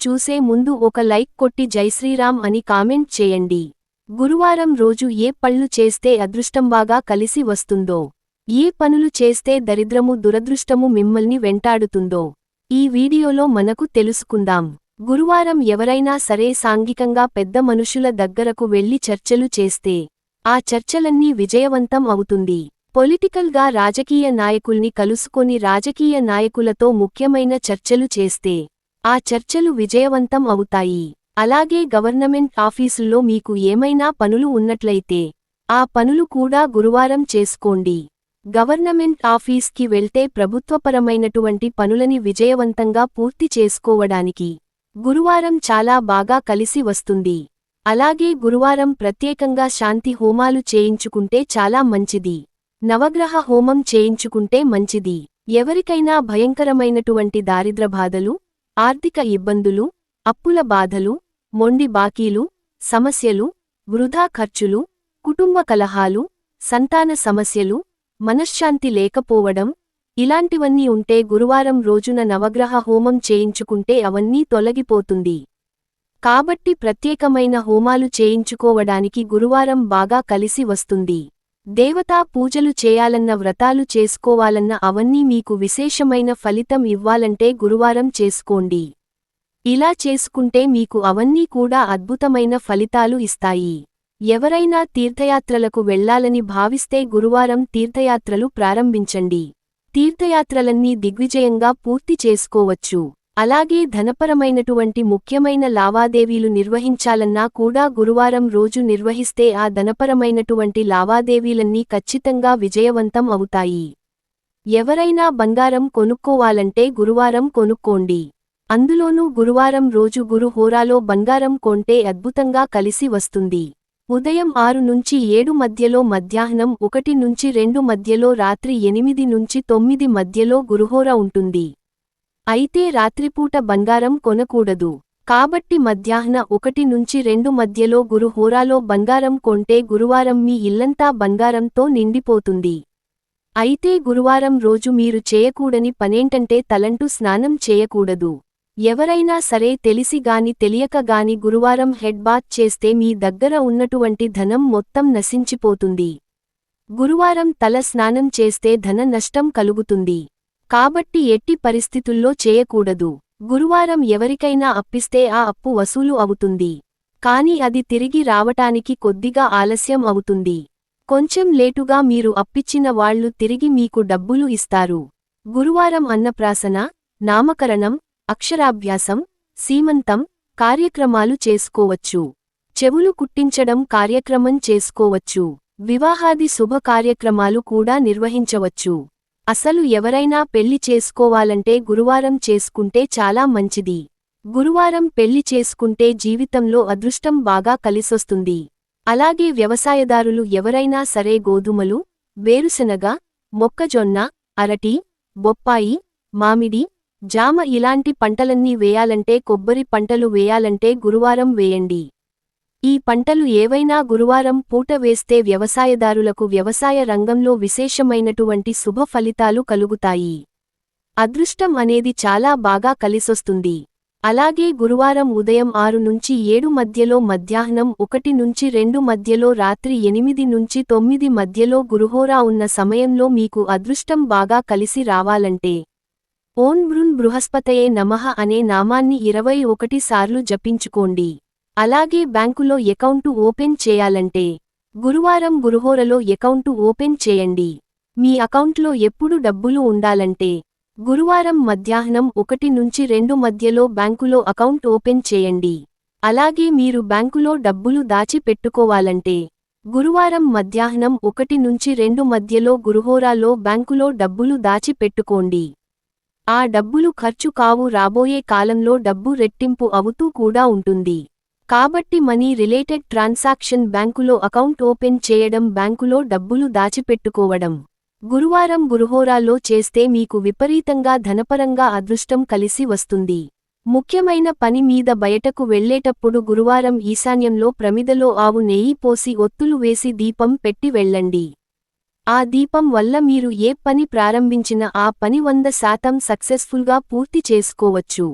చూసే ముందు ఒక లైక్ కొట్టి జైశ్రీరామ్ అని కామెంట్ చేయండి. గురువారం రోజు ఏ పళ్ళు చేస్తే అదృష్టం బాగా కలిసి వస్తుందో ఏ పనులు చేస్తే దరిద్రము దురదృష్టము మిమ్మల్ని వెంటాడుతుందో ఈ వీడియోలో మనకు తెలుసుకుందాం. గురువారం ఎవరైనా సరే సాంఘికంగా పెద్ద మనుషుల దగ్గరకు వెళ్ళి చర్చలు చేస్తే ఆ చర్చలన్నీ విజయవంతం అవుతుంది. పొలిటికల్గా రాజకీయ నాయకుల్ని కలుసుకొని రాజకీయ నాయకులతో ముఖ్యమైన చర్చలు చేస్తే ఆ చర్చలు విజయవంతం అవుతాయి. అలాగే గవర్నమెంట్ ఆఫీసుల్లో మీకు ఏమైనా పనులు ఉన్నట్లయితే ఆ పనులు కూడా గురువారం చేసుకోండి. గవర్నమెంట్ ఆఫీస్కి వెళ్తే ప్రభుత్వపరమైనటువంటి పనులని విజయవంతంగా పూర్తి చేసుకోవడానికి గురువారం చాలా బాగా కలిసి వస్తుంది. అలాగే గురువారం ప్రత్యేకంగా శాంతి హోమాలు చేయించుకుంటే చాలా మంచిది. నవగ్రహ హోమం చేయించుకుంటే మంచిది. ఎవరికైనా భయంకరమైనటువంటి దారిద్ర బాధలు ఆర్థిక ఇబ్బందులు అప్పుల బాధలు మొండి బాకీలు సమస్యలు వృధా ఖర్చులు కుటుంబ కలహాలు సంతాన సమస్యలు మనశ్శాంతి లేకపోవడం ఇలాంటివన్నీ ఉంటే గురువారం రోజున నవగ్రహ హోమం చేయించుకుంటే అవన్నీ తొలగిపోతుంది. కాబట్టి ప్రత్యేకమైన హోమాలు చేయించుకోవడానికి గురువారం బాగా కలిసి వస్తుంది. దేవతా పూజలు చేయాలన్న వ్రతాలు చేసుకోవాలన్న అవన్నీ మీకు విశేషమైన ఫలితం ఇవ్వాలంటే గురువారం చేసుకోండి. ఇలా చేసుకుంటే మీకు అవన్నీ కూడా అద్భుతమైన ఫలితాలు ఇస్తాయి. ఎవరైనా తీర్థయాత్రలకు వెళ్ళాలని భావిస్తే గురువారం తీర్థయాత్రలు ప్రారంభించండి. తీర్థయాత్రలన్నీ దిగ్విజయంగా పూర్తి చేసుకోవచ్చు. అలాగే ధనపరమైనటువంటి ముఖ్యమైన లావాదేవీలు నిర్వహించాలన్నా కూడా గురువారం రోజు నిర్వహిస్తే ఆ ధనపరమైనటువంటి లావాదేవీలన్నీ ఖచ్చితంగా విజయవంతం అవుతాయి. ఎవరైనా బంగారం కొనుక్కోవాలంటే గురువారం కొనుక్కోండి. అందులోనూ గురువారం రోజు గురు హోరాలో బంగారం కొంటే అద్భుతంగా కలిసి వస్తుంది. ఉదయం ఆరు నుంచి ఏడు మధ్యలో మధ్యాహ్నం ఒకటి నుంచి రెండు మధ్యలో రాత్రి ఎనిమిది నుంచి తొమ్మిది మధ్యలో గురుహోర ఉంటుంది. అయితే రాత్రిపూట బంగారం కొనకూడదు. కాబట్టి మధ్యాహ్న ఒకటి నుంచి రెండు మధ్యలో గురు హోరాలో బంగారం కొంటే గురువారం మీ ఇల్లంతా బంగారంతో నిండిపోతుంది. అయితే గురువారం రోజు మీరు చేయకూడని పనేంటంటే తలంటూ స్నానం చేయకూడదు. ఎవరైనా సరే తెలిసి గాని తెలియక గాని గురువారం హెడ్ బాత్ చేస్తే మీ దగ్గర ఉన్నటువంటి ధనం మొత్తం నశించిపోతుంది. గురువారం తల స్నానం చేస్తే ధన నష్టం కలుగుతుంది. కాబట్టి ఎట్టి పరిస్థితుల్లో చేయకూడదు. గురువారం ఎవరికైనా అప్పిస్తే ఆ అప్పు వసూలు అవుతుంది. కాని అది తిరిగి రావటానికి కొద్దిగా ఆలస్యం అవుతుంది. కొంచెం లేటుగా మీరు అప్పిచ్చిన వాళ్ళు తిరిగి మీకు డబ్బులు ఇస్తారు. గురువారం అన్నప్రాసన నామకరణం అక్షరాభ్యాసం సీమంతం కార్యక్రమాలు చేసుకోవచ్చు. చెవులు కుట్టించడం కార్యక్రమం చేసుకోవచ్చు. వివాహాది శుభ కార్యక్రమాలు కూడా నిర్వహించవచ్చు. అసలు ఎవరైనా పెళ్ళి చేసుకోవాలంటే గురువారం చేసుకుంటే చాలా మంచిది. గురువారం పెళ్ళి చేసుకుంటే జీవితంలో అదృష్టం బాగా కలిసొస్తుంది. అలాగే వ్యవసాయదారులు ఎవరైనా సరే గోధుమలు వేరుశనగ మొక్కజొన్న అరటి బొప్పాయి మామిడి జామ ఇలాంటి పంటలన్నీ వేయాలంటే కొబ్బరి పంటలు వేయాలంటే గురువారం వేయండి. ఈ పంటలు ఏవైనా గురువారం పూట వేస్తే వ్యవసాయదారులకు వ్యవసాయ రంగంలో విశేషమైనటువంటి శుభ ఫలితాలు కలుగుతాయి. అదృష్టం అనేది చాలా బాగా కలిసొస్తుంది. అలాగే గురువారం ఉదయం ఆరు నుంచి ఏడు మధ్యలో మధ్యాహ్నం ఒకటి నుంచి రెండు మధ్యలో రాత్రి ఎనిమిది నుంచి తొమ్మిది మధ్యలో గురుహోరా ఉన్న సమయంలో మీకు అదృష్టం బాగా కలిసి రావాలంటే ఓన్ బృన్ బృహస్పతయే నమః అనే నామాన్ని ఇరవై ఒకటి సార్లు జపించుకోండి. అలాగే బ్యాంకులో ఎకౌంటు ఓపెన్ చేయాలంటే గురువారం గురుహోరలో ఎకౌంటు ఓపెన్ చేయండి. మీ అకౌంట్లో ఎప్పుడు డబ్బులు ఉండాలంటే గురువారం మధ్యాహ్నం ఒకటి నుంచి రెండు మధ్యలో బ్యాంకులో అకౌంట్ ఓపెన్ చేయండి. అలాగే మీరు బ్యాంకులో డబ్బులు దాచి పెట్టుకోవాలంటే గురువారం మధ్యాహ్నం ఒకటి నుంచి రెండు మధ్యలో గురుహోరాలో బ్యాంకులో డబ్బులు దాచి పెట్టుకోండి ఆ డబ్బులు ఖర్చు కావు రాబోయే కాలంలో డబ్బు రెట్టింపు అవుతూ కూడా ఉంటుంది. కాబట్టి మనీ రిలేటెడ్ ట్రాన్సాక్షన్ బ్యాంకులో అకౌంట్ ఓపెన్ చేయడం బ్యాంకులో డబ్బులు దాచిపెట్టుకోవడం. గురువారం గురుహోరాలో చేస్తే మీకు విపరీతంగా ధనపరంగా అదృష్టం కలిసి వస్తుంది. ముఖ్యమైన పని మీద బయటకు వెళ్ళేటప్పుడు గురువారం ఈశాన్యంలో ప్రమిదలో ఆవు నెయ్యి పోసి ఒత్తులు వేసి దీపం పెట్టి వెళ్ళండి. ఆ దీపం వల్ల మీరు ఏ పని ప్రారంభించినా ఆ పని వంద శాతం సక్సెస్ఫుల్గా పూర్తి చేసుకోవచ్చు.